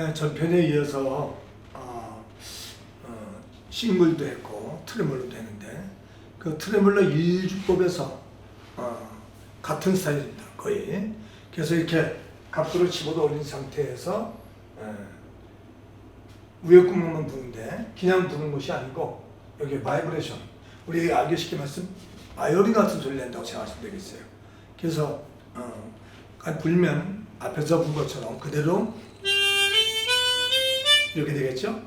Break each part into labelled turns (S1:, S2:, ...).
S1: 예, 전편에 이어서 어, 어, 싱글도 했고 트레몰로도 했는데 그 트레몰로 일주법에서 어, 같은 스타일입니다 거의. 그래서 이렇게 각도를 집어도 올린 상태에서 예, 위에 구멍만 부는데 그냥 부는 것이 아니고 여기 바이브레이션. 우리 알기 쉽게 말씀 바이오린 같은 소리 낸다고 생각하시면 되겠어요. 그래서 어, 아, 불면 앞에서 본 것처럼 그대로 이렇게 되겠죠?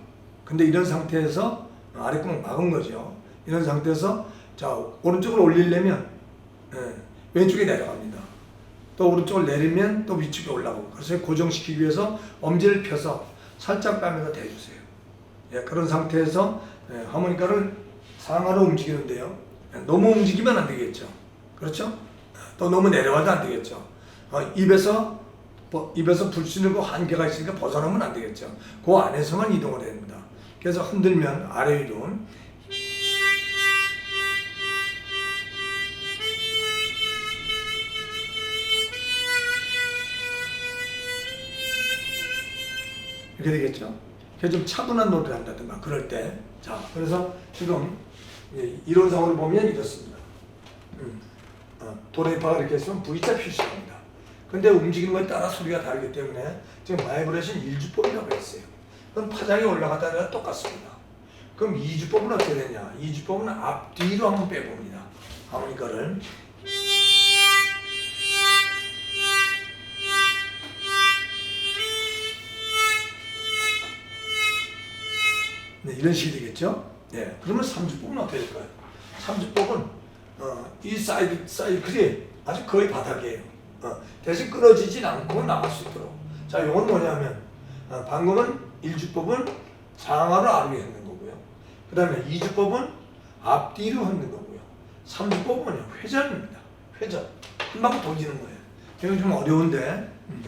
S1: 근데 이런 상태에서 아랫구멍 막은 거죠. 이런 상태에서 자 오른쪽으로 올리려면 예, 왼쪽에 내려갑니다. 또 오른쪽을 내리면 또 위쪽에 올라가고 그래서 고정시키기 위해서 엄지를 펴서 살짝 뺨에다 대주세요. 예, 그런 상태에서 예, 하모니카를 상하로 움직이는데요. 예, 너무 움직이면 안 되겠죠. 그렇죠? 또 너무 내려와도 안 되겠죠. 어, 입에서 뭐, 입에서 불수 있는 그 한계가 있으니까 벗어나면 안 되겠죠. 그 안에서만 이동을 됩니다. 그래서 흔들면 아래 위로 이렇게 되겠죠. 그래서 좀 차분한 노래를 한다든가 그럴 때. 자, 그래서 지금 예, 이론상으로 보면 이렇습니다. 음, 어, 도레미파가 이렇게 있으면 V자 표시합니다. 근데 움직이는 거에 따라 소리가 다르기 때문에 지금 바이브레이션 1주법이라고 했어요. 그럼 파장이 올라갔다 내가 똑같습니다. 그럼 2주법은 어떻게 되냐? 2주법은 앞뒤로 한번 빼봅니다. 하모니카를. 네, 이런 식이 되겠죠? 네, 그러면 3주법은 어떻게 될까요? 3주법은 어, 이 사이드, 사이클이 아주 거의 바닥이에요. 어, 대신 끊어지진 않고 나갈 수 있도록. 자, 이건 뭐냐면, 어, 방금은 1주법은 상하로 아래로 흔는 거고요. 그 다음에 2주법은 앞뒤로 흔는 거고요. 3주법은 회전입니다. 회전. 한 바퀴 돌리는 거예요. 이건 좀 어려운데. 음.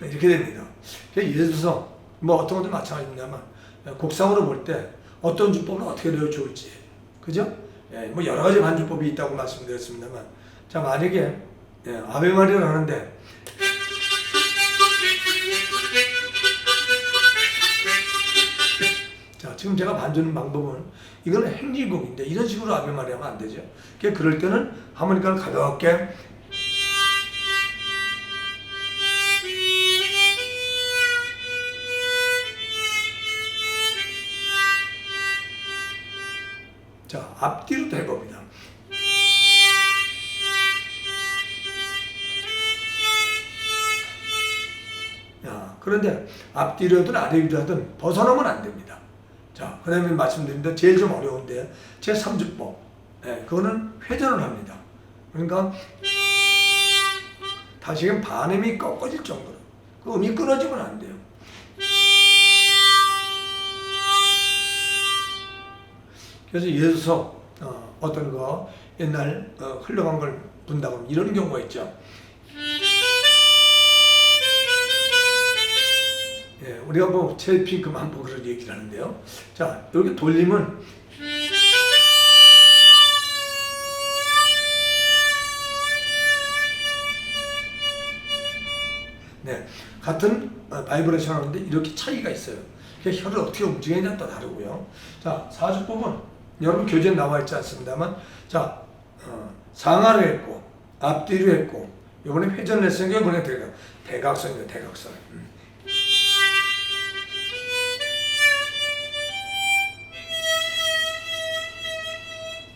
S1: 네, 이렇게 됩니다. 예를 들어서 뭐 어떤 것도 마찬가지입니다만 곡상으로 볼 때 어떤 주법을 어떻게 넣어 좋을지 그죠? 예, 뭐 여러 가지 반주법이 있다고 말씀드렸습니다만 자 만약에 예, 아베마리를 하는데 자 지금 제가 반주는 방법은 이거는 행진곡인데 이런 식으로 아베마리 하면 안 되죠. 그럴 때는 하모니카를 가볍게 자, 앞뒤로도 해봅니다. 야, 그런데 앞뒤로든 아래 위로 하든 벗어나면 안 됩니다. 자, 그 다음에 말씀드린데 제일 좀 어려운데 제3주법. 예, 그거는 회전을 합니다. 그러니까 다시금 반음이 꺾어질 정도로 그 음이 끊어지면 안 돼요. 그래서 들어서 어, 어떤 거 옛날 어, 흘러간 걸 하면 이런 경우가 있죠. 예, 우리가 뭐 첼핑크만 보고 그런 얘기를 하는데요. 자, 이렇게 돌리면 네, 같은 어, 바이브레이션 하는데 이렇게 차이가 있어요. 그 혀를 어떻게 움직이냐에 따라 다르고요. 자, 사주법은 여러분 교재에 나와 있지 않습니다만, 자, 어, 상하로 했고, 앞뒤로 했고, 이번에 회전을 했으니까 이번에 대각, 대각선이에요, 대각선. 음.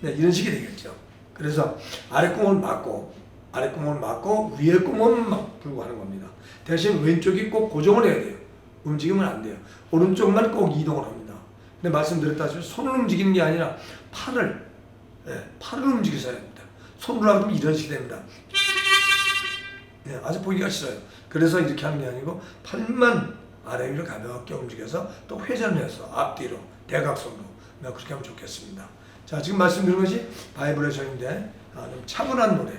S1: 네, 이런 식이 되겠죠. 그래서 아랫구멍을 막고, 아랫구멍을 막고, 위에 구멍을 막 불고 하는 겁니다. 대신 왼쪽이 꼭 고정을 해야 돼요. 움직이면 안 돼요. 오른쪽만 꼭 이동을 합니다. 근데 말씀드렸다시피 손을 움직이는 게 아니라 팔을, 예, 팔을 움직여서 해야 됩니다. 손으로 하면 이런 식이 됩니다. 예, 아주 보기가 싫어요. 그래서 이렇게 하는 게 아니고 팔만 아래 위로 가볍게 움직여서 또 회전해서 앞뒤로 대각선으로 네, 그렇게 하면 좋겠습니다. 자 지금 말씀드린 것이 바이브레이션인데 아, 좀 차분한 노래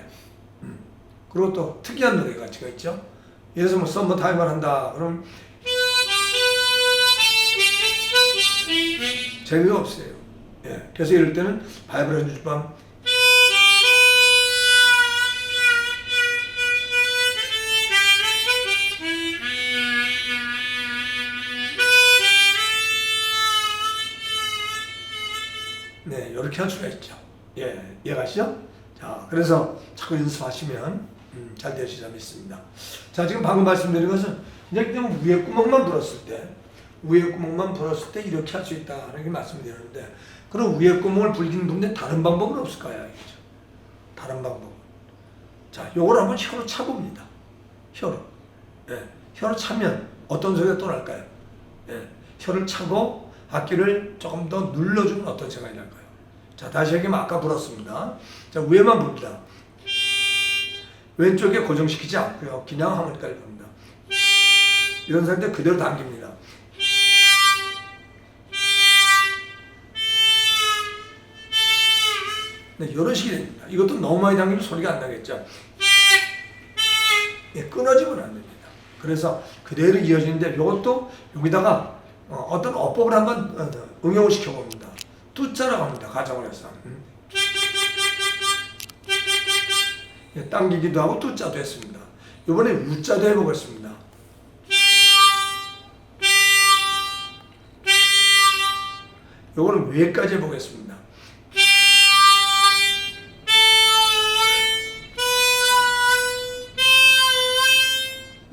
S1: 음. 그리고 또 특이한 노래가 같이가 있죠. 예를 들어서 뭐 썸머 타임을 한다 그럼 재미가 없어요. 예, 그래서 이럴 때는 바이브레이션 주방 네, 이렇게 할 수가 있죠. 예, 이해가시죠? 자, 그래서 자꾸 연습하시면 음, 잘 되시리라 믿습니다. 자, 지금 방금 말씀드린 것은 이제 그냥 위에 구멍만 불었을 때, 위에 구멍만 불었을 때 이렇게 할 수 있다는 게 말씀드렸는데, 그럼 위에 구멍을 불기는 분데 다른 방법은 없을까요? 이거죠. 다른 방법. 자, 요걸 한번 혀로 차봅니다. 혀로. 예, 혀로 차면 어떤 소리가 또 날까요? 예, 혀를 차고 악기를 조금 더 눌러주면 어떤 생각이 날까요? 자, 다시 얘기하면 아까 불었습니다. 자, 위에만 붑니다. 왼쪽에 고정시키지 않고요. 그냥 하모니카를 붑니다. 이런 상태 그대로 당깁니다. 네, 이런 식이 됩니다. 이것도 너무 많이 당기면 소리가 안 나겠죠. 예, 끊어지면 안 됩니다. 그래서 그대로 이어지는데 이것도 여기다가 어, 떤 어법을 한번 어, 응용을 시켜봅니다. 뚜자라고 합니다. 가정을 해서. 음. 예, 당기기도 하고 뚜자도 했습니다. 이번에 우자도 해보겠습니다. 요거는 왜까지 해보겠습니다.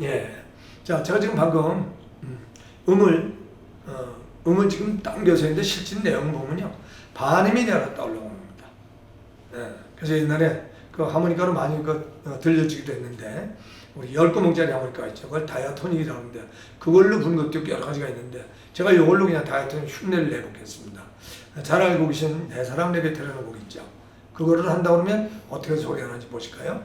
S1: 예. 자, 제가 지금 방금 음, 음을 어, 음을 지금 당겨서 했는데 실질 내용 보면요. 반음이 내려갔다 올라옵니다. 예. 그래서 옛날에 그 하모니카로 많이 그 어, 들려주기도 했는데 우리 열 구멍짜리 하모니카 있죠. 그걸 다이아토닉이라고 하는데 그걸로 부는 것도 여러 가지가 있는데 제가 이걸로 그냥 다이아토닉 흉내를 내보겠습니다. 잘 알고 계신 내 사랑 내게 데려는 곡 있죠. 그거를 한다 그러면 어떻게 소리가 나는지 보실까요?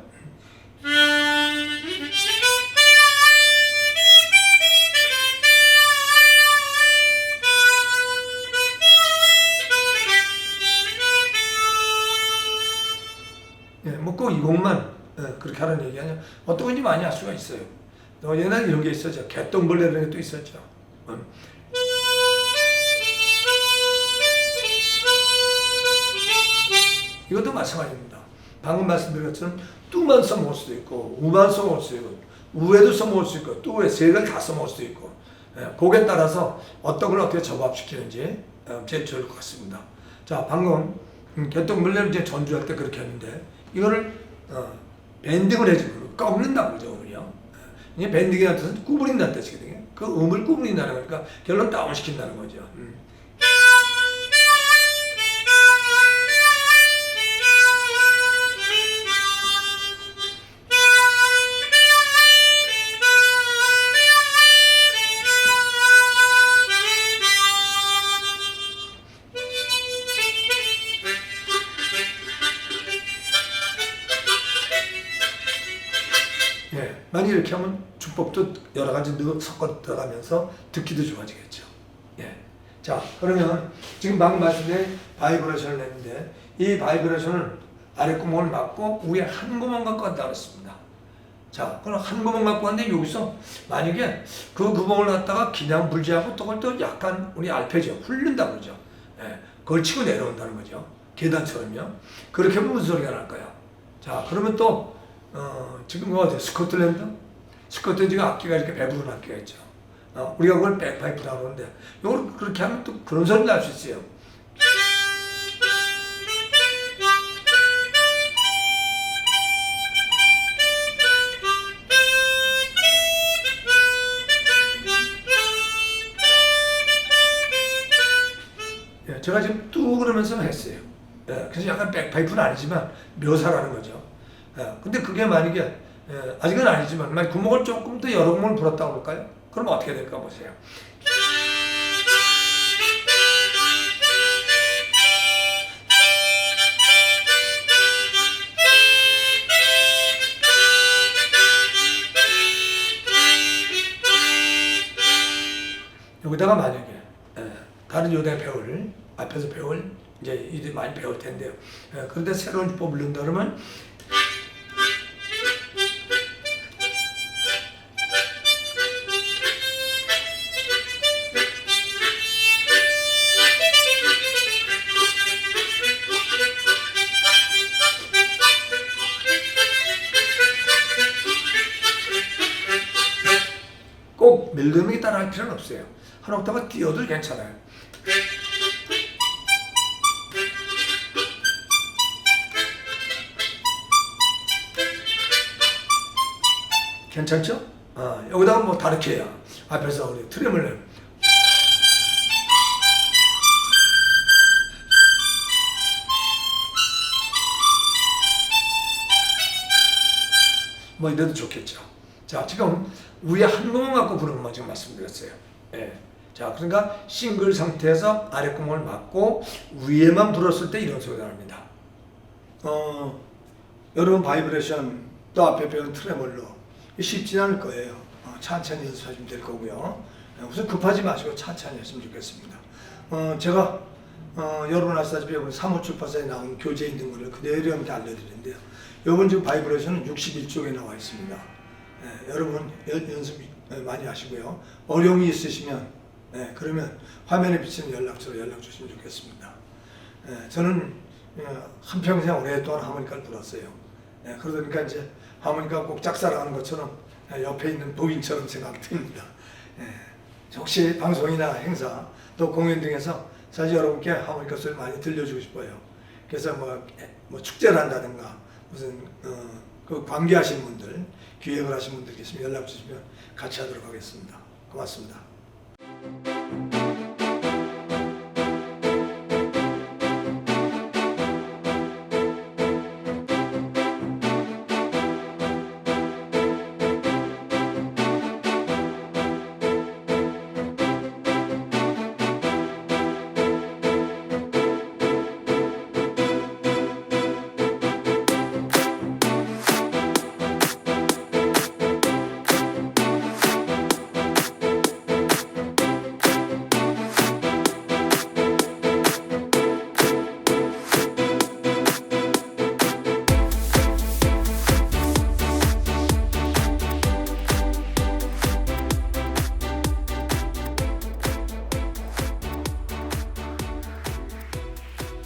S1: 예, 뭐 꼭 이 곡만 예, 그렇게 하는 얘기 아니야. 어떤 건지 많이 할 수가 있어요. 어, 옛날에 이런 게 있었죠. 개똥벌레라는 게 또 있었죠. 음. 이것도 마찬가지입니다. 방금 말씀드린 것처럼 뚜만 써먹을 수도 있고 우만 써먹을 수도 있고 우에도 써먹을 수 있고 뚜에 세 개를 다 써먹을 수도 있고 예, 곡에 따라서 어떤 걸 어떻게 접합시키는지 어, 제일 좋을 것 같습니다. 자 방금 음, 개똥벌레를 이제 전주할 때 그렇게 했는데 이거를 어, 밴딩을 해주고 꺾는다고 그러죠 오늘요. 예, 이게 밴딩이라는 뜻은 구부린다는 뜻이거든요. 그 음을 구부린다는 거니까 결론 다운시킨다는 거죠. 음. 이렇게 하면 주법도 여러 가지 섞어 들어가면서 듣기도 좋아지겠죠. 예. 자, 그러면 지금 방금 말씀드린 바이브레이션을 냈는데 이 바이브레이션을 아래 구멍을 막고 위에 한 구멍 갖고 왔다 그랬습니다. 자, 그럼 한 구멍 갖고 왔는데 여기서 만약에 그 구멍을 갖다가 그냥 불지하고 또 그걸 또 약간 우리 알페죠. 훑는다 그러죠. 예. 걸치고 내려온다는 거죠. 계단처럼요. 그렇게 하면 무슨 소리가 날까요? 자, 그러면 또 어, 지금 어디 스코틀랜드? 스코틀랜드가 악기가 이렇게 배부른 악기가 있죠. 어, 우리가 그걸 백파이프라고 하는데 이걸 그렇게 하면 또 그런 소리 날 수 있어요. 예, 제가 지금 뚝 그러면서 했어요. 예, 그래서 약간 백파이프는 아니지만 묘사라는 거죠. 예, 근데 그게 만약에 예, 아직은 아니지만 만약 구멍을 조금 더 여러 구멍을 불었다고 볼까요? 그럼 어떻게 될까 보세요. 여기다가 만약에 예, 다른 요대 배울 앞에서 배울 이제 이제 많이 배울 텐데요. 예, 그런데 새로운 주법을 넣는다 그러면 꼭 멜로디에 따라 할 필요는 없어요. 한 옥타브 띄워도 괜찮아요. 괜찮죠? 어, 여기다가 뭐 다르게 해요. 앞에서 우리 트림을 뭐 이래도 좋겠죠. 자, 지금 위에 한 구멍 갖고 부르는 것만 지금 말씀드렸어요. 예. 자, 그러니까 싱글 상태에서 아래 구멍을 막고 위에만 불었을 때 이런 소리가 납니다. 어, 여러분 바이브레이션 또 앞에 배운 트레몰로 쉽지 않을 거예요. 어, 천천히 연습하시면 될 거고요. 예, 우선 급하지 마시고 천천히 했으면 좋겠습니다. 어, 제가 어, 여러분 아시다시피 이번 사무 출판사에 나온 교재 있는 거를 그대로 이렇게 알려드리는데요. 이번 지금 바이브레이션은 61쪽에 나와 있습니다. 예, 여러분 연, 연습 예, 많이 하시고요. 어려움이 있으시면 예, 그러면 화면에 비치는 연락처로 연락 주시면 좋겠습니다. 예, 저는 어, 한평생 오랫동안 하모니카를 불었어요. 예, 그러니까 이제 하모니카 꼭 짝사랑하는 것처럼 예, 옆에 있는 부인처럼 생각됩니다. 예, 혹시 방송이나 행사 또 공연 등에서 사실 여러분께 하모니카 소리 많이 들려주고 싶어요. 그래서 뭐, 뭐 축제를 한다든가 무슨 어, 그 관계하신 분들 기획을 하신 분들 계시면 연락 주시면 같이 하도록 하겠습니다. 고맙습니다.